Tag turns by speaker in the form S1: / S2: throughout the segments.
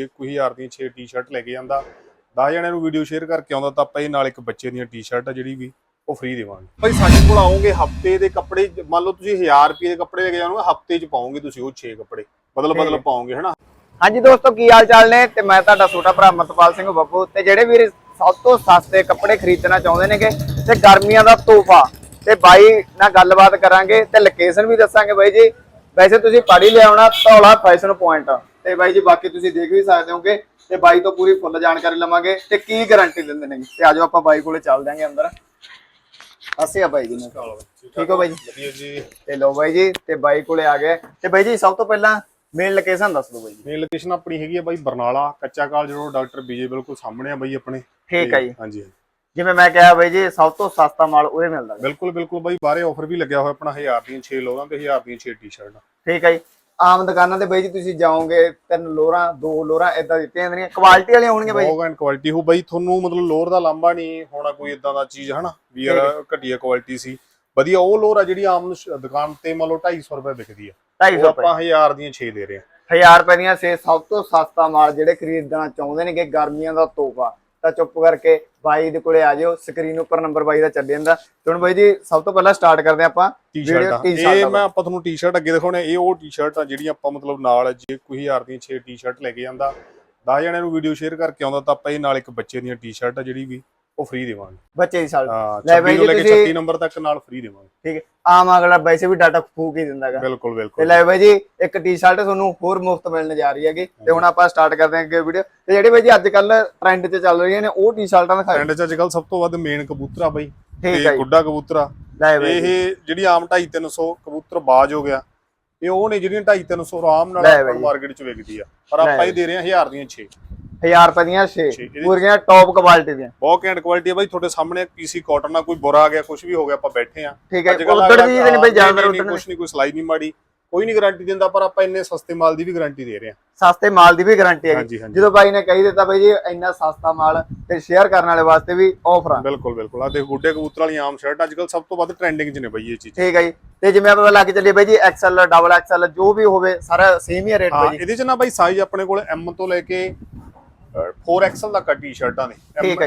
S1: ਜੇ ਕੋਈ ਹਜ਼ਾਰ ਦੀਆਂ 6 ਟੀ-ਸ਼ਰਟ ਲੈ ਕੇ ਜਾਂਦਾ 10 ਜਣਿਆਂ ਨੂੰ ਵੀਡੀਓ ਸ਼ੇਅਰ ਕਰਕੇ ਆਉਂਦਾ ਤਾਂ ਆਪਾਂ ਇਹ ਨਾਲ ਇੱਕ ਬੱਚੇ ਦੀਆਂ ਟੀ-ਸ਼ਰਟ ਆ ਜਿਹੜੀ ਵੀ ਉਹ ਫ੍ਰੀ ਦੇਵਾਂਗੇ। ਭਾਈ ਸਾਡੇ ਕੋਲ ਆਓਗੇ ਹਫ਼ਤੇ ਦੇ ਕੱਪੜੇ ਮੰਨ ਲਓ ਤੁਸੀਂ 1000 ਰੁਪਏ ਦੇ ਕੱਪੜੇ ਲੈ ਕੇ ਜਾਓਗੇ ਹਫ਼ਤੇ 'ਚ ਪਾਓਗੇ ਤੁਸੀਂ ਉਹ 6 ਕੱਪੜੇ। ਬਦਲ ਬਦਲ। ਪਾਓਗੇ ਹਨਾ?
S2: ਹਾਂਜੀ ਦੋਸਤੋ ਕੀ ਹਾਲ ਚਾਲ ਨੇ? ਤੇ ਮੈਂ ਤੁਹਾਡਾ ਛੋਟਾ ਭਰਾ ਅਮਰਤਪਾਲ ਸਿੰਘ ਬੱਬੂ। ਤੇ ਜਿਹੜੇ ਵੀਰ ਸਭ ਤੋਂ ਸਸਤੇ ਕੱਪੜੇ ਖਰੀਦਣਾ ਚਾਹੁੰਦੇ ਨੇਗੇ ਤੇ ਗਰਮੀਆਂ ਦਾ ਤੋਹਫਾ। ਤੇ ਬਾਈ ਨਾਲ ਗੱਲਬਾਤ ਕਰਾਂਗੇ ਤੇ ਲੋਕੇਸ਼ਨ ਵੀ ਦੱਸਾਂਗੇ ਬਾਈ ਜੀ। ਵੈਸੇ ਤੁਸੀਂ ਪੜ੍ਹ ਹੀ ਲਿਆਉਣਾ ਧੌਲਾ ਫੈਸ਼ਨ ਪੁਆਇੰਟ ਤੇ ਬਾਈ ਜੀ ਬਾਕੀ ਤੁਸੀਂ ਦੇਖ ਵੀ ਸਕਦੇ ਹੋਗੇ ਤੇ ਬਾਈ ਤੋਂ ਪੂਰੀ ਫੁੱਲ ਜਾਣਕਾਰੀ ਲਵਾਂਗੇ ਤੇ ਕੀ ਗਾਰੰਟੀ ਦਿੰਦੇ ਨੇ ਤੇ ਆਜੋ ਆਪਾਂ ਬਾਈ ਕੋਲੇ ਚੱਲ ਜਾਂਗੇ ਅੰਦਰ। ਅਸੀਂ ਆ ਬਾਈ ਜੀ ਨੂੰ। ਠੀਕ ਹੋ ਬਾਈ ਜੀ? ਤੇ ਲੋ ਬਾਈ ਜੀ ਤੇ ਬਾਈ ਕੋਲੇ ਆ ਗਏ। ਤੇ ਬਾਈ ਜੀ ਸਭ ਤੋਂ ਪਹਿਲਾਂ ਮੇਨ ਲੋਕੇਸ਼ਨ ਦੱਸ ਦਿਓ ਬਾਈ ਜੀ।
S1: ਮੇਨ ਲੋਕੇਸ਼ਨ ਆਪਣੀ ਹੈਗੀ ਆ ਬਾਈ ਬਰਨਾਲਾ ਕੱਚਾ ਕਾਲਜ ਰੋਡ ਡਾਕਟਰ ਬੀਜੇ ਬਿਲਕੁਲ ਸਾਹਮਣੇ ਆ ਬਾਈ ਆਪਣੇ।
S2: ਠੀਕ ਹੈ ਜੀ।
S1: ਹਾਂਜੀ
S2: ਜਿਵੇਂ ਮੈਂ ਕਿਹਾ ਬਾਈ ਜੀ ਸਭ ਤੋਂ ਸਸਤਾ ਮਾਲ ਉਹ ਮਿਲਦਾ।
S1: ਬਿਲਕੁਲ ਬਿਲਕੁਲ ਬਾਈ ਬਾਹਰੇ ਆਫਰ ਵੀ ਲੱਗਿਆ ਹੋਇਆ ਆਪਣਾ 1000 ਦੀਆਂ 6 ਲੋਰਾਂ ਤੇ 1000 ਦੀਆਂ 6 ਟੀ-ਸ਼ਰਟਾਂ
S2: ਠੀਕ ਹੈ ਜੀ। ਆਮ ਦੁਕਾਨਾਂ ਤੇ ਬਾਈ ਜੀ ਤੁਸੀਂ ਜਾਓਗੇ ਤਿੰਨ ਲੋਰਾਂ ਦੋ ਲੋਰਾਂ ਇਦਾਂ ਦਿੱਤੀਆਂ ਜਾਂਦੀਆਂ। ਕੁਆਲਿਟੀ ਵਾਲੀਆਂ ਹੋਣਗੀਆਂ ਬਾਈ?
S1: ਬਹੁਤ ਐਂਡ ਕੁਆਲਿਟੀ ਹੋ ਬਾਈ ਤੁਹਾਨੂੰ ਮਤਲਬ ਲੋਰ ਦਾ ਲਾਂਬਾ ਨਹੀਂ ਹੋਣਾ ਕੋਈ ਇਦਾਂ ਦਾ ਚੀਜ਼ ਹਨਾ? ਵੀ ਯਾਰ ਘਟੀਆ ਕੁਆਲਿਟੀ ਸੀ। ਵਧੀਆ ਉਹ ਲੋਰ ਆ ਜਿਹੜੀ ਆਮ ਦੁਕਾਨ ਤੇ ਮੰਨ ਲਓ 250 ਰੁਪਏ ਵਿਕਦੀ ਆ।
S2: 250
S1: ਉਹ
S2: ਰੁਪਏ।
S1: ਆਪਾਂ 1000 ਦੀਆਂ 6 ਦੇ ਰਹੇ ਆ।
S2: 1000 ਰੁਪਏ ਦੀਆਂ ਸੇ ਸਭ ਤੋਂ ਸਸਤਾ ਮਾਲ ਜਿਹੜੇ ਖਰੀਦਣਾ ਚਾਹੁੰਦੇ ਨੇਗੇ ਗਰਮੀਆਂ ਦਾ ਤੋਹਫਾ। ਤਾਂ ਚੁੱਪ ਕਰਕੇ ਬਾਈ ਦੇ ਕੋਲੇ ਆ ਜਾਓ ਸਕਰੀਨ ਉੱਪਰ ਨੰਬਰ ਬਾਈ ਦਾ ਚੱਲੀ ਜਾਂਦਾ। ਹੁਣ ਬਾਈ ਜੀ ਸਭ ਤੋਂ ਪਹਿਲਾਂ ਸਟਾਰਟ ਕਰਦੇ ਆਪਾਂ
S1: ਟੀ-ਸ਼ਰਟਾਂ ਇਹ ਮੈਂ ਆਪਾਂ ਤੁਹਾਨੂੰ ਟੀ-ਸ਼ਰਟ ਅੱਗੇ ਦਿਖਾਉਣੇ। ਇਹ ਉਹ ਟੀ-ਸ਼ਰਟ ਆ ਜਿਹੜੀਆਂ ਆਪਾਂ ਮਤਲਬ ਨਾਲ ਜੇ ਕੋਈ 1000 ਦੀਆਂ 6 ਟੀ-ਸ਼ਰਟ ਲੈ ਕੇ ਜਾਂਦਾ। 10 ਜਣਿਆਂ ਨੂੰ ਵੀਡੀਓ ਸ਼ੇਅਰ ਕਰਕੇ ਆਉਂਦਾ ਤਾਂ ਆਪਾਂ ਇਹ ਨਾਲ ਇੱਕ ਬੱਚੇ ਦੀਆਂ ਟੀ-ਸ਼ਰਟ ਆ ਜਿਹੜੀ ਵੀ ਉਹ ਫ੍ਰੀ ਦੇਵਾਂਗੇ।
S2: ਬੱਚੇ ਦੀ ਸਾਲ
S1: ਹਾਂ
S2: ਲੈ
S1: 26
S2: ਬਾਈ
S1: ਤੋਂ ਲੈ
S2: ਜੀ
S1: ਕੇ
S2: ਤੁਸੀਂ-
S1: 36 ਨੰਬਰ ਤੱਕ ਨਾਲ ਫ੍ਰੀ ਦੇਵਾਂਗੇ।
S2: ਠੀਕ ਹੈ। ਆਮ ਅਗਲਾ ਵੈਸੇ ਵੀ ਡਾਟਾ ਫੂਕ ਹੀ ਦਿੰਦਾਗਾ
S1: ਬਿਲਕੁਲ
S2: ਤੇ
S1: ਬਿਲਕੁਲ
S2: ਲੈ ਬਾਈ ਜੀ ਇੱਕ ਟੀ-ਸ਼ਰਟ ਤੁਹਾਨੂੰ ਹੋਰ ਮੁਫਤ ਮਿਲਣ ਜਾ ਰਹੀ ਹੈਗੀ। ਤੇ ਹੁਣ ਆਪਾਂ ਸਟਾਰਟ ਕਰਦੇ ਹਾਂ ਅੱਗੇ ਵੀਡੀਓ ਤੇ ਜਿਹੜੇ ਬਾਈ ਜੀ ਅੱਜ ਕੱਲ ਟ੍ਰੈਂਡ 'ਚ ਚੱਲ ਰਹੀਆਂ ਨੇ ਉਹ ਟੀ-ਸ਼ਰਟਾਂ ਦਿਖਾਓ
S1: ਟ੍ਰੈਂਡ 'ਚ ਅੱਜਕੱਲ ਸਭ ਤੋਂ ਵੱਧ ਮੇਨ ਕਬੂਤਰ ਬਾਈ।
S2: ਠੀਕ ਹੈ
S1: ਤੇ
S2: ਜੀ।
S1: ਗੁੱਡਾ ਕਬੂਤਰ
S2: ਲੈ ਬਾਈ ਜੀ।
S1: ਇਹ ਜਿਹੜੀ ਆਮ 2.5 300 ਕਬੂਤਰ ਬਾਜ ਹੋ ਗਿਆ। ਇਹ ਉਹ ਨੇ ਜਿਹੜੀਆਂ 2.5 300 ਆਰਾਮ ਨਾਲ
S2: ਲੈ ਬਾਈ।
S1: ਮਾਰਕੀਟ 'ਚ ਵਿਕਦੀ ਆ। ਪਰ ਆਪਾਂ ਇਹ ਦੇ ਰਹੇ ਹਾਂ 1000 ਦੀਆਂ 6
S2: 1000 ਰੁਪਏ ਦੀਆਂ 6
S1: ਛੇ। ਇਹਦੇ-
S2: ਪੂਰੀਆਂ ਟੌਪ ਕੁਆਲਿਟੀ ਦੀਆਂ।
S1: ਬਹੁਤ ਘੈਂਟ ਕੁਆਲਿਟੀ ਆ ਬਾਈ ਤੁਹਾਡੇ ਸਾਹਮਣੇ ਪੀਸੀ ਕਾਟਨ ਆ ਕੋਈ ਬੁਰਾ ਆ ਗਿਆ ਕੁਝ ਵੀ ਹੋ ਗਿਆ ਆਪਾਂ ਬੈਠੇ ਆ
S2: ਠੀਕ ਹੈ ਉਧਰ ਦੀ ਨਹੀਂ ਬਾਈ ਜਾਨਵਰ
S1: ਕੁਝ
S2: ਉਧਰ
S1: ਨਹੀਂ। ਕੋਈ ਸਲਾਈ ਨਹੀਂ ਮਾੜੀ ਕੋਈ ਨਹੀਂ ਗਾਰੰਟੀ ਦਿੰਦਾ ਪਰ ਆਪਾਂ ਇੰਨੇ ਸਸਤੇ ਮਾਲ ਦੀ ਵੀ ਗਾਰੰਟੀ ਦੇ ਰਹੇ ਹਾਂ।
S2: ਸਸਤੇ ਮਾਲ ਦੀ ਵੀ ਗਾਰੰਟੀ
S1: ਹਾਂਜੀ ਹਾਂਜੀ।
S2: ਜਦੋਂ ਬਾਈ ਨੇ ਕਹੀ ਦਿੱਤਾ ਬਾਈ ਜੀ ਇੰਨਾ ਸਸਤਾ ਮਾਲ ਤੇ ਸ਼ੇਅਰ ਕਰਨ ਵਾਲੇ ਵਾਸਤੇ ਵੀ ਆਫਰ ਆ।
S1: ਬਿਲਕੁਲ ਬਿਲਕੁਲ। ਆ ਦੇਖ ਗੁੱਡੇ ਕਬੂਤਰ ਵਾਲੀ ਆਮ ਸ਼ਰਟ ਅੱਜਕੱਲ ਸਭ ਤੋਂ ਵੱਧ ਟ੍ਰੈਂਡਿੰਗ 'ਚ ਨੇ ਬਾਈ ਇਹ ਚੀਜ਼।
S2: ਠੀਕ ਹੈ ਜੀ। ਤੇ ਜਿਵੇਂ ਆਪਾਂ ਲੱਗ ਚੱਲੀਏ ਬਾਈ ਜੀ ਐਕਸਲ ਡਬਲ ਐਕਸਲ ਜੋ ਵੀ ਹੋਵੇ ਸਾਰਾ ਸੇਮ ਹੀ ਰੇਟ
S1: ਹਾਂ
S2: ਬਾਈ ਜੀ।
S1: ਇਹਦੇ 'ਚ ਨਾ ਬਾਈ ਸਾਈਜ਼ ਆਪਣੇ ਕੋਲ M ਤੋਂ ਲੈ ਕੇ 4XL ਤੱਕ ਟੀ-ਸ਼ਰਟਾਂ ਨੇ।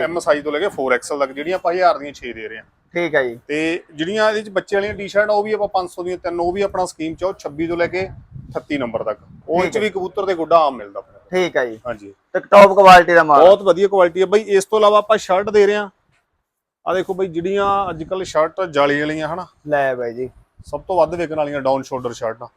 S1: M ਸਾਈਜ਼ ਤੋਂ ਲੈ ਕੇ 4XL ਤੱਕ ਜਿਹੜੀਆਂ ਆਪਾਂ 1000 ਦੀਆਂ 6 ਦੇ ਰਹੇ ਹਾਂ।
S2: ਠੀਕ ਹੈ ਜੀ।
S1: ਤੇ ਜਿਹੜੀਆਂ ਇਹਦੇ 'ਚ ਬੱਚੇ ਵਾਲੀਆਂ ਟੀ-ਸ਼ਰਟ ਉਹ ਵੀ ਆਪਾਂ 500 ਦੀਆਂ ਤਿੰਨ ਉਹ ਵੀ ਆਪਣਾ ਸਕੀਮ 'ਚ ਆ, ਉਹ 26 ਤੋਂ ਲੈ ਕੇ 38 ਨੰਬਰ ਤੱਕ। ਉਹ 'ਚ ਵੀ ਕਬੂਤਰ ਤੇ ਗੁੱਡਾ ਆਮ ਮਿਲਦਾ।
S2: ਠੀਕ ਹੈ ਜੀ।
S1: ਹਾਂਜੀ।
S2: ਤੇ ਟੌਪ ਕੁਆਲਿਟੀ ਦਾ ਮਾਲ
S1: ਬਹੁਤ ਵਧੀਆ ਕੁਆਲਿਟੀ ਹੈ ਬਾਈ ਇਸ ਤੋਂ ਇਲਾਵਾ ਆਪਾਂ ਸ਼ਰਟ ਦੇ ਰਹੇ ਹਾਂ। ਆ ਦੇਖੋ ਬਾਈ ਜਿਹੜੀਆਂ ਅੱਜ ਕੱਲ ਸ਼ਰਟ ਜਾਲੀ ਵਾਲੀਆਂ ਹਨਾ?
S2: ਲੈ ਬਾਈ ਜੀ।
S1: ਸਭ ਤੋਂ ਵੱਧ ਵਿਕਣ ਵਾਲੀਆਂ ਡਾਊਨ ਸ਼ੋਲਡਰ ਸ਼ਰਟਾਂ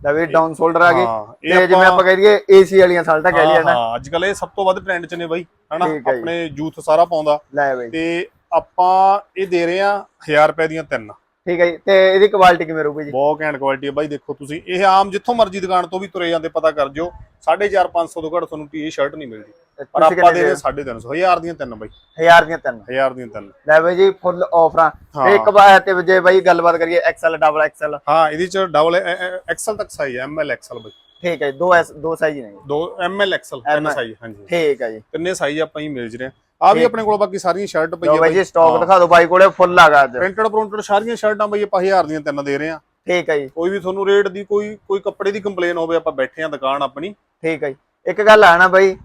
S2: ਲੈ ਵੀ ਡਾਊਨ ਸ਼ੋਲਡਰ ਆ ਗਏ ਤੇ ਜਿਵੇਂ ਆਪਾਂ ਕਹਿ ਦਈਏ ਏਸੀ ਵਾਲੀਆਂ ਸਾਲਟਾ ਕਹਿ ਲਈਏ ਨਾ
S1: ਹਾਂ ਅੱਜ ਕੱਲ ਇਹ ਸਭ ਤੋਂ ਵੱਧ ਟ੍ਰੈਂਡ 'ਚ ਨੇ ਬਾਈ ਹਨਾ। ਆਪਣੇ ਯੂਥ ਸਾਰਾ ਪਾਉਂਦਾ।
S2: ਲੈ ਬਾਈ।
S1: ਤੇ ਆਪਾਂ ਇਹ ਦੇ ਰਹੇ ਹਾਂ 1000 ਰੁਪਏ ਦੀਆਂ ਤਿੰਨ।
S2: ਠੀਕ ਹੈ ਜੀ ਤੇ ਇਹਦੀ ਕੁਆਲਿਟੀ ਕਿਵੇਂ ਰਹੂਗੀ ਜੀ?
S1: ਬਹੁਤ ਘੈਂਟ ਕੁਆਲਿਟੀ ਹੈ ਬਾਈ ਦੇਖੋ ਤੁਸੀਂ। ਇਹ ਆਮ ਜਿੱਥੋਂ ਮਰਜ਼ੀ ਦੁਕਾਨ ਤੋਂ ਵੀ ਤੁਰੇ ਜਾਂਦੇ ਪਤਾ ਕਰ ਜਿਓ। 4.5 500 ਤੋਂ ਘੱਟ ਤੁਹਾਨੂੰ ਟੀ ਸ਼ਰਟ ਨਹੀਂ ਮਿਲਦੀ। ਪਰ
S2: ਤੁਸੀਂ
S1: ਆਪਾਂ ਦੇ
S2: ਕਿੰਨੇ
S1: ਰਹੇ 350 1000 ਦੀਆਂ ਤਿੰਨ ਬਾਈ।
S2: 1000 ਦੀਆਂ ਤਿੰਨ।
S1: 1000 ਦੀਆਂ ਤਿੰਨ।
S2: ਲੈ ਬਾਈ ਜੀ ਫੁੱਲ ਆਫਰਾਂ। ਤੇ ਇੱਕ ਵਾਰ ਤੇ ਜੇ ਬਾਈ ਗੱਲਬਾਤ ਕਰੀਏ ਐਕਸਲ ਡਬਲ ਐਕਸਲ
S1: ਹਾਂ ਇਹਦੇ ਚ ਡਬਲ ਐਕਸਲ ਤੱਕ ਸਾਈਜ਼ ਹੈ ਐਮਐਲ ਐਕਸਲ ਬਾਈ।
S2: ਠੀਕ ਹੈ ਜੀ, ਦੋ ਐਸ ਦੋ ਸਾਈਜ਼ ਨੇ
S1: ਦੋ ਐਮਐਲ ਐਕਸਲ ਤਿੰਨ ਸਾਈਜ਼ ਹਾਂਜੀ।
S2: ਠੀਕ ਹੈ ਜੀ।
S1: ਤਿੰਨੇ ਸਾਈਜ਼ ਆਪਾਂ ਹੀ ਮਿਲ ਜਰੇ ਆ। ਵੀ ਆਪਣੇ ਕੋਲ ਬਾਕੀ ਸਾਰੀਆਂ ਸ਼ਰਟ
S2: ਲੋ
S1: ਪਈਆਂ
S2: ਬਾਈ ਜੀ ਸਟਾਕ ਦਿਖਾ ਦਿਓ ਬਾਈ ਕੋਲੇ ਫੁੱਲ ਆਗਾ ਅੱਜ।
S1: ਪ੍ਰਿੰਟਡ ਪ੍ਰਿੰਟਡ ਸਾਰੀਆਂ ਸ਼ਰਟਾਂ ਬਈ ਆਪਾਂ 1000 ਦੀਆਂ ਤਿੰਨ ਦੇ ਰਹੇ ਆ।
S2: ਠੀਕ ਹੈ ਜੀ।
S1: ਕੋਈ ਵੀ ਤੁਹਾਨੂੰ ਰੇਟ ਦੀ ਕੋਈ ਕੋਈ ਕੱਪੜੇ ਦੀ ਕੰਪਲੇਨ ਹੋਵੇ ਆਪਾਂ ਬੈਠੇ ਆ ਦੁਕਾਨ ਆਪਣੀ।
S2: ਠੀਕ ਹੈ ਜੀ। ਇੱਕ ਗੱਲ ਆ ਨਾ ਬਾਈ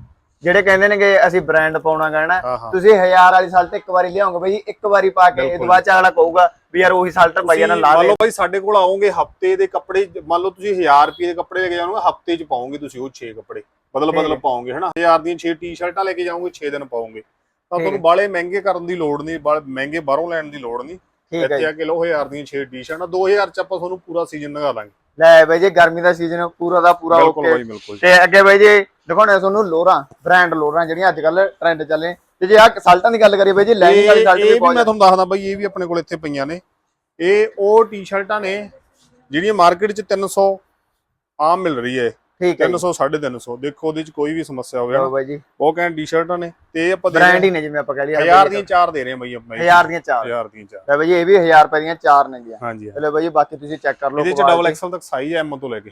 S2: ਜਿਹੜੇ ਕਹਿੰਦੇ ਨੇ ਕਿ ਅਸੀਂ ਬ੍ਰਾਂਡ ਪਾਉਣਾ ਕਹਿਣਾ ਤੁਸੀਂ 1000 ਵਾਲੀ ਸਾਲਟ ਇੱਕ ਵਾਰੀ ਲਿਆਓਗੇ ਬਾਈ ਇੱਕ ਵਾਰੀ ਪਾ ਕੇ ਇਹ
S1: ਬਿਲਕੁਲ।
S2: ਤੋਂ ਬਾਅਦ ਚ ਅਗਲਾ ਕਹੂਗਾ ਵੀ ਯਾਰ ਉਹੀ ਸਾਲਟ ਪਾਈ ਜਾਣਾ ਲਾ
S1: ਮੰਨ
S2: ਦੇ।
S1: ਲਓ ਭਾਈ ਸਾਡੇ ਕੋਲ ਆਓਗੇ ਹਫ਼ਤੇ ਦੇ ਕੱਪੜੇ ਮੰਨ ਲਓ ਤੁਸੀਂ 1000 ਰੁਪਏ ਦੇ ਕੱਪੜੇ ਲੈ ਕੇ ਜਾਓਗੇ ਹਫ਼ਤੇ 'ਚ ਪਾਓਗੇ ਤੁਸੀਂ ਉਹ 6 ਕੱਪੜੇ। ਬਦਲ ਬਦਲ। ਪਾਓਗੇ ਹਨਾ? 1000 ਦੀਆਂ 6 ਟੀ-ਸ਼ਰਟਾਂ ਲੈ ਕੇ ਜਾਓਗੇ 6 ਦਿਨ ਪਾਓਗੇ। ਤਾਂ ਤੁਹਾਨੂੰ ਬਾਲੇ ਮਹਿੰਗੇ ਕਰਨ ਦੀ ਲੋੜ ਨਹੀਂ ਬਾਲੇ ਮਹਿੰਗੇ ਬਾਹਰੋਂ ਲੈਣ ਦੀ ਲੋੜ ਨਹੀਂ। ਇੱਥੇ ਆ ਕੇ ਲਓ 1000 ਦੀਆਂ 6 ਟੀ-ਸ਼ਰਟਾਂ 2000 ਚ ਆਪਾਂ ਤੁਹਾਨੂੰ ਪੂਰਾ ਸੀਜ਼ਨ ਲਗਾ ਦਾਂਗੇ।
S2: ਲੈ ਬਾਈ ਜੀ ਗਰਮੀ ਦਾ ਸੀਜ਼ਨ ਪੂਰਾ ਦਾ ਪੂਰਾ ਓਕੇ ਤੇ ਅੱਗੇ ਬਾਈ ਜੀ ਦਿਖਾਉਣੇ ਤੁਹਾਨੂੰ ਲੋਰਾਂ ਬ੍ਰਾਂਡ ਲੋਰਾਂ ਜਿਹੜੀਆਂ ਅੱਜ ਕੱਲ ਟ੍ਰੈਂਡ ਚੱਲੇ ਤੇ ਜੇ ਆ ਸਾਲਟਾਂ ਦੀ ਗੱਲ ਕਰੀਏ ਬਾਈ ਜੀ ਲਾਈਨਿੰਗ ਵਾਲੀ
S1: ਇਹ
S2: ਸਾਲਟ
S1: ਇਹ
S2: ਵੀ
S1: ਮੈਂ ਤੁਹਾਨੂੰ ਦੱਸਦਾ ਬਾਈ ਇਹ ਵੀ ਆਪਣੇ ਕੋਲ ਇੱਥੇ ਪਈਆਂ ਨੇ। ਇਹ ਉਹ ਟੀ-ਸ਼ਰਟਾਂ ਨੇ ਜਿਹੜੀਆਂ ਮਾਰਕੀਟ 'ਚ 300 ਆਮ ਮਿਲ ਰਹੀ ਹੈ।
S2: ਠੀਕ ਹੈ
S1: 300 350 ਦੇਖੋ ਉਹਦੇ 'ਚ ਕੋਈ ਵੀ ਸਮੱਸਿਆ ਹੋਵੇ ਨਾ।
S2: ਬਾਈ ਜੀ।
S1: ਉਹ ਕਹਿੰਦੇ ਟੀ-ਸ਼ਰਟਾਂ ਨੇ ਤੇ ਆਪਾਂ ਦੇ
S2: ਬ੍ਰਾਂਡ ਹੀ ਨੇ ਜਿਵੇਂ ਆਪਾਂ ਕਹਿ ਲਈਏ
S1: ਹਜ਼ਾਰ ਦੀਆਂ ਚਾਰ ਦੇ ਰਹੇ ਬਾਈ ਆਪਾਂ।
S2: 1000 ਦੀਆਂ ਚਾਰ।
S1: 1000 ਦੀਆਂ ਚਾਰ।
S2: ਲੈ ਬਾਈ ਇਹ ਵੀ 1000 ਰੁਪਏ ਦੀਆਂ ਚਾਰ ਨੇ ਜੀ।
S1: ਹਾਂਜੀ
S2: ਲੈ ਬਾਈ ਬਾਕੀ ਤੁਸੀਂ ਚੈੱਕ ਕਰ ਲਓ
S1: ਇਹਦੇ 'ਚ। ਡਬਲ ਐਕਸਲ ਤੱਕ ਸਾਈਜ਼ ਐਮ ਤੋਂ ਲੈ ਕੇ।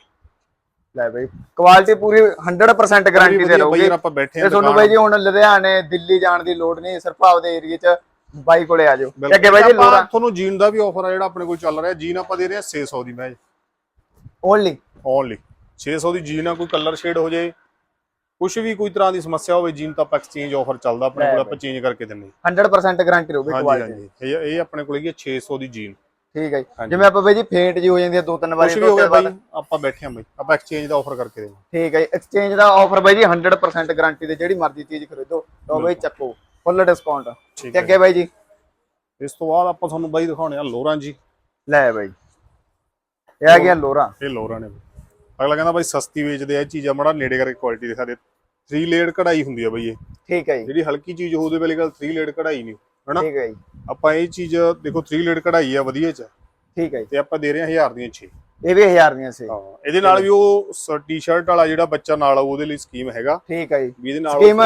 S2: ਲੈ ਬਾਈ ਕੁਆਲਿਟੀ ਪੂਰੀ 100% ਗਾਰੰਟੀ ਦੇ
S1: ਵਧੀਆ
S2: ਰਹੂਗੀ।
S1: ਬਾਈ ਆਪਾਂ ਬੈਠੇ
S2: ਤੇ
S1: ਹਾਂ
S2: ਤੁਹਾਨੂੰ ਬਾਈ ਜੀ ਹੁਣ ਲੁਧਿਆਣੇ ਦਿੱਲੀ ਜਾਣ ਦੀ ਲੋੜ ਨਹੀਂ ਸਿਰਫ ਆਪਦੇ ਏਰੀਏ 'ਚ ਬਾਈ ਕੋਲੇ ਆ ਜਾਓ। ਤੇ ਅੱਗੇ ਬਾਈ ਜੀ ਲੋਰਾ
S1: ਤੁਹਾਨੂੰ ਜੀਨ ਦਾ ਵੀ ਆਫਰ ਆ ਜਿਹੜਾ ਆਪਣੇ ਕੋਲ ਚੱਲ ਰਿਹਾ। ਜੀਨ ਆਪਾਂ ਦੇ ਰਹੇ ਹਾਂ 600 ਦੀ ਮੈਚ
S2: ਓਨਲੀ
S1: ਓਨਲੀ 600 ਦੀ ਜੀਨ ਆ ਕੋਈ ਕਲਰ ਸ਼ੇਡ ਹੋ ਜਾਏ ਕੁਝ ਵੀ ਕੋਈ ਤਰ੍ਹਾਂ ਦੀ ਸਮੱਸਿਆ ਹੋਵੇ ਜੀਨ ਤਾਂ ਆਪਾਂ ਐਕਸਚੇਂਜ ਆਫਰ ਚੱਲਦਾ ਆਪਣੇ ਕੋਲ ਆਪਾਂ ਚੇਂਜ ਕਰਕੇ ਦਿੰਨੇ
S2: 100% ਗਾਰੰਟੀ ਰਹੂਗੀ ਕੁਆਲਿਟੀ
S1: ਹਾਂਜੀ। ਇਹ ਇਹ ਆਪਣੇ ਕੋਲ ਹੈਗੀ ਹੈ 600 ਦੀ ਜੀਨ।
S2: ਠੀਕ ਹੈ ਜੀ। ਜਿਵੇਂ ਆਪਾਂ ਬਾਈ ਜੀ ਫੇਂਟ ਜੀ ਹੋ ਜਾਂਦੀ ਹੈ ਦੋ ਤਿੰਨ
S1: ਕੁਝ
S2: ਵਾਰੀ
S1: ਵੀ ਹੋ ਗਿਆ
S2: ਧੋਤੇ ਬਾਅਦ।
S1: ਬਾਈ ਆਪਾਂ ਬੈਠੇ ਹਾਂ ਬਾਈ ਆਪਾਂ ਐਕਸਚੇਂਜ ਦਾ ਆਫਰ ਕਰਕੇ ਦੇਵਾਂਗੇ
S2: ਠੀਕ ਹੈ ਜੀ। ਐਕਸਚੇਂਜ ਦਾ ਆਫਰ ਬਾਈ ਜੀ 100% ਗਾਰੰਟੀ ਦੇ ਜਿਹੜੀ ਮਰਜ਼ੀ ਚੀਜ਼ ਖਰੀਦੋ ਲਓ ਬਾਈ ਚੱਕੋ ਫੁੱਲ ਡਿਸਕਾਊਂਟ
S1: ਠੀਕ
S2: ਤੇ
S1: ਹੈ
S2: ਅੱਗੇ ਬਾਈ ਜੀ?
S1: ਇਸ ਤੋਂ ਬਾਅਦ ਆਪਾਂ ਤੁਹਾਨੂੰ ਬਾਈ ਦਿਖਾਉਣੇ ਆ ਲੋਰਾਂ ਜੀ।
S2: ਲੈ ਬਾਈ। ਇਹ ਆ ਗਿਆ ਲੋਰਾ।
S1: ਇਹ ਲੋਰਾਂ ਨੇ ਅਗਲਾ ਕਹਿੰਦਾ ਬਾਈ ਸਸਤੀ ਵੇਚਦੇ ਆ ਇਹ ਚੀਜ਼ਾਂ ਮੜਾ ਨੇੜੇ ਕਰਕੇ ਕੁਆਲਿਟੀ ਦਿਖਾ ਦੇ 3 ਲੇਅਰ ਕਢਾਈ ਹੁੰਦੀ ਆ ਬਾਈ ਇਹ।
S2: ਠੀਕ ਹੈ ਜੀ।
S1: ਜਿਹੜੀ ਹਲਕੀ ਚੀਜ਼ ਉਹਦੇ ਵੇਲੇ ਗੱਲ 3 ਲੇਅਰ ਕਢਾਈ ਨਹੀਂ ਹਨਾ?
S2: ਠੀਕ ਹੈ ਜੀ।
S1: ਆਪਾਂ ਇਹ ਚੀਜ਼ ਦੇਖੋ 3 ਲੇਅਰ ਕਢਾਈ ਆ ਵਧੀਆ ਚ।
S2: ਠੀਕ ਹੈ
S1: ਤੇ ਆਪਾਂ ਦੇ ਰਹੇ ਹਾਂ 1000 ਦੀਆਂ 6
S2: ਇਹ ਵੀ 1000 ਦੀਆਂ ਸੀ।
S1: ਹਾਂ ਇਹਦੇ ਨਾਲ ਵੀ ਉਹ ਟੀ-ਸ਼ਰਟ ਵਾਲਾ ਜਿਹੜਾ ਬੱਚਾ ਨਾਲ ਉਹਦੇ ਲਈ ਸਕੀਮ ਹੈਗਾ।
S2: ਠੀਕ ਹੈ ਜੀ।
S1: ਵੀ ਇਹਦੇ ਨਾਲ
S2: ਸਕੀਮ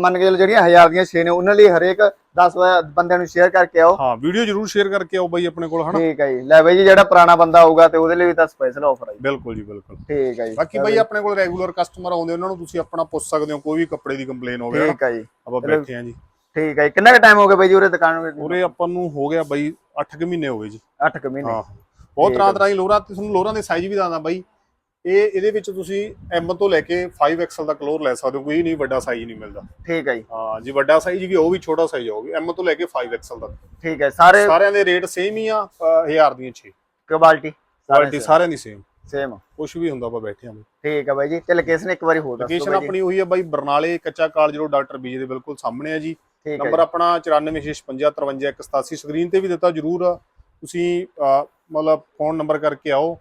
S2: ਮੰਨ ਕੇ ਚੱਲੋ ਜਿਹੜੀਆਂ 1000 ਦੀਆਂ 6 ਨੇ ਉਹਨਾਂ ਲਈ ਹਰੇਕ 10 ਬੰਦਿਆਂ ਨੂੰ ਸ਼ੇਅਰ ਕਰਕੇ ਆਓ।
S1: ਹਾਂ ਵੀਡੀਓ ਜਰੂਰ ਸ਼ੇਅਰ ਕਰਕੇ ਆਓ ਬਾਈ ਆਪਣੇ ਕੋਲ ਹਨਾ?
S2: ਠੀਕ ਹੈ ਜੀ। ਲੈ ਬਾਈ ਜੀ ਜਿਹੜਾ ਪੁਰਾਣਾ ਬੰਦਾ ਆਊਗਾ ਤੇ ਉਹਦੇ ਲਈ ਵੀ ਤਾਂ ਸਪੈਸ਼ਲ ਆਫਰ ਹੈ
S1: ਬਿਲਕੁਲ ਜੀ ਬਿਲਕੁਲ।
S2: ਠੀਕ ਹੈ ਜੀ।
S1: ਬਾਕੀ ਬਾਈ ਆਪਣੇ ਕੋਲ ਰੈਗੂਲਰ ਕਸਟਮਰ ਆਉਂਦੇ ਉਹਨਾਂ ਨੂੰ ਤੁਸੀਂ ਆਪਣਾ ਪੁੱਛ ਸਕਦੇ ਹੋ ਕੋਈ ਵੀ ਕੱਪੜੇ ਦੀ ਕੰਪਲੇਨ ਹੋਵੇ
S2: ਠੀਕ ਹੈ ਜੀ।
S1: ਆਪਾਂ ਬੈਠੇ ਆਂ ਜੀ।
S2: ਠੀਕ ਹੈ ਕਿੰਨਾ ਕੁ ਟਾਈਮ ਹੋ ਗਿਆ ਬਾਈ ਜੀ ਉਰੇ ਦੁਕਾਨ ਨੂੰ?
S1: ਉਰੇ ਆਪਾਂ ਨੂੰ ਹੋ ਗਿਆ ਬਾਈ 8 ਕੁ ਮਹੀਨੇ ਹੋ ਗਏ ਜੀ।
S2: 8 ਕੁ ਮਹੀਨੇ।
S1: ਹਾਂ। ਬਹੁਤ ਤਰ੍ਹਾਂ ਤਰ੍ਹਾਂ ਦੀ ਲੋਰਾਂ ਤੁਹਾਨੂੰ ਲੋਰਾਂ ਦੇ ਸਾਈਜ਼ ਵੀ ਦੱਸਦਾ ਬਾਈ। ਇਹ ਇਹਦੇ ਵਿੱਚ ਤੁਸੀਂ M ਤੋਂ ਲੈ ਕੇ 5XL ਤੱਕ ਲੋਰ ਲੈ ਸਕਦੇ ਹੋ ਕੋਈ ਨਹੀਂ ਵੱਡਾ ਸਾਈਜ਼ ਨਹੀਂ ਮਿਲਦਾ।
S2: ਠੀਕ ਹੈ ਜੀ।
S1: ਹਾਂ ਜੀ ਵੱਡਾ ਸਾਈਜ਼ ਵੀ ਉਹ ਵੀ ਛੋਟਾ ਸਾਈਜ਼ ਹੋਊਗੀ M ਤੋਂ ਲੈ ਕੇ 5XL ਤੱਕ।
S2: ਠੀਕ ਹੈ ਸਾਰੇ
S1: ਸਾਰਿਆਂ ਦੇ ਰੇਟ ਸੇਮ ਹੀ ਆ 1000 ਦੀਆਂ 6
S2: ਕੁਆਲਿਟੀ
S1: ਕੁਆਲਿਟੀ ਸਾਰਿਆਂ ਦੀ ਸੇਮ
S2: ਸੇਮ
S1: ਕੁਝ ਵੀ ਹੁੰਦਾ ਆਪਾਂ ਬੈਠੇ ਆਂ
S2: ਠੀਕ ਹੈ ਬਾਈ ਜੀ ਤੇ ਲੋਕੇਸ਼ਨ ਇੱਕ ਵਾਰੀ ਹੋਰ ਦੱਸ
S1: ਲੋਕੇਸ਼ਨ ਆਪਣੀ ਉਹੀ ਹੈ ਬਾਈ ਬਰਨਾਲੇ ਕੱਚਾ ਕਾਲਜ ਰੋਡ ਡਾਕਟਰ ਬੀਜੇ ਦੇ ਬਿਲਕੁਲ ਸਾਹਮਣੇ ਆ ਜੀ।
S2: ਹੈ
S1: ਨੰਬਰ ਆਪਣਾ 9465535187 ਸਕਰੀਨ ਤੇ ਵੀ ਦਿੱਤਾ ਜਰੂਰ ਤੁਸੀਂ ਮਤਲਬ ਫੋਨ ਨੰਬਰ ਕਰਕੇ ਆਓ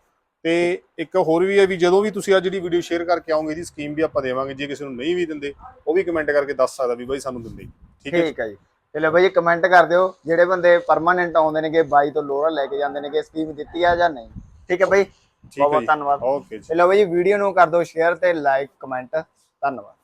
S1: ਤੇ ਇੱਕ ਹੋਰ ਵੀ ਹੈ ਵੀ ਜਦੋਂ ਵੀ ਤੁਸੀਂ ਆ ਜਿਹੜੀ ਵੀਡੀਓ ਸ਼ੇਅਰ ਕਰਕੇ ਆਓਗੇ ਇਹਦੀ ਸਕੀਮ ਵੀ ਆਪਾਂ ਦੇਵਾਂਗੇ ਜੇ ਕਿਸੇ ਨੂੰ ਨਹੀਂ ਵੀ ਦਿੰਦੇ ਉਹ ਵੀ ਕਮੈਂਟ ਕਰਕੇ ਦੱਸ ਸਕਦਾ ਵੀ ਬਾਈ ਸਾਨੂੰ ਦਿੰਦੇ ਠੀਕ ਹੈ
S2: ਠੀਕ ਹੈ ਜੀ। ਚਲੋ ਬਾਈ ਕਮੈਂਟ ਕਰ ਦਿਓ ਜਿਹੜੇ ਬੰਦੇ ਪਰਮਾਨੈਂਟ ਆਉਂਦੇ ਨੇਗੇ ਬਾਈ ਤੋਂ ਲੋਰਾ ਲੈ ਕੇ ਜਾਂਦੇ ਨੇਗੇ ਸਕੀਮ ਦਿੱਤੀ ਆ ਜਾਂ ਨਹੀਂ? ਠੀਕ ਹੈ ਬਾਈ? ਬਹੁਤ
S1: ਜੀ।
S2: ਧੰਨਵਾਦ।
S1: ਓਕੇ ਜੀ।
S2: ਚਲੋ ਬਾਈ ਵੀਡੀਓ ਨੂੰ ਕਰ ਦਿਓ ਸ਼ੇਅਰ ਤੇ ਲਾਈਕ ਕਮੈਂਟ ਧੰਨਵਾਦ।